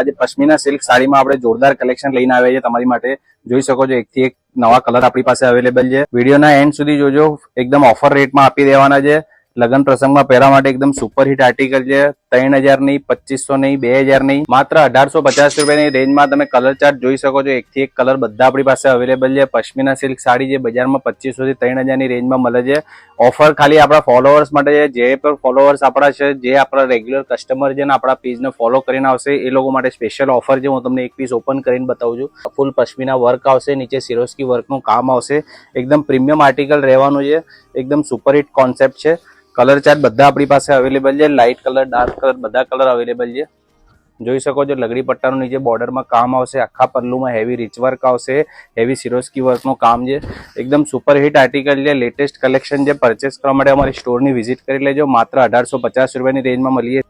આજે પશ્મિના સિલ્ક સાડીમાં આપણે જોરદાર કલેક્શન લઈને આવ્યા છે તમારી માટે જોઈ શકો છો, એકથી એક નવા કલર આપણી પાસે અવેલેબલ છે. વિડીયોના એન્ડ સુધી જોજો. એકદમ ઓફર રેટમાં આપી દેવાના છે. લગ્ન પ્રસંગમાં પહેરવા માટે એકદમ સુપરહિટ આર્ટિકલ છે. ત્રણ હજાર નહીં પચીસો નહીં બે હજાર નહીં માત્ર અઢારસો પચાસ રૂપિયાની રેન્જમાં તમે કલર ચાર્ટ જોઈ શકો છો. એકથી એક કલર બધા આપણી પાસે અવેલેબલ છે. પશ્મિના સિલ્ક સાડી જે બજારમાં પચીસો થી ત્રણ હજારની રેન્જમાં મળે છે. ઓફર ખાલી આપણા ફોલોઅર્સ માટે છે. જે પણ ફોલોઅર્સ આપણા છે, જે આપણા રેગ્યુલર કસ્ટમર છે ને આપણા પેજને ફોલો કરીને આવશે, એ લોકો માટે સ્પેશિયલ ઓફર છે. હું તમને એક પીસ ઓપન કરીને બતાવું છું. ફૂલ પશ્મિના વર્ક આવશે, નીચે સિરોસ્કી વર્કનું કામ આવશે. એકદમ પ્રીમિયમ આર્ટિકલ રહેવાનું છે. એકદમ સુપરહિટ કોન્સેપ્ટ છે. કલર ચાર્ટ બધા આપણી પાસે અવેલેબલ છે. લાઇટ કલર ડાર્ક કલર બધા કલર અવેલેબલ છે. જોઈ શકો છો, લગડી પટ્ટાનું નીચે બોર્ડરમાં કામ આવશે. આખા પલ્લુમાં હેવી રીચ વર્ક આવશે. હેવી સિરોસ્કી વર્કનું કામ છે. એકદમ સુપર હિટ આર્ટિકલ છે. લેટેસ્ટ કલેક્શન છે પરચેસ કરવા માટે અમારી સ્ટોરની વિઝિટ કરી લેજો. માત્ર અઢારસો પચાસ રૂપિયાની રેન્જમાં મળીએ.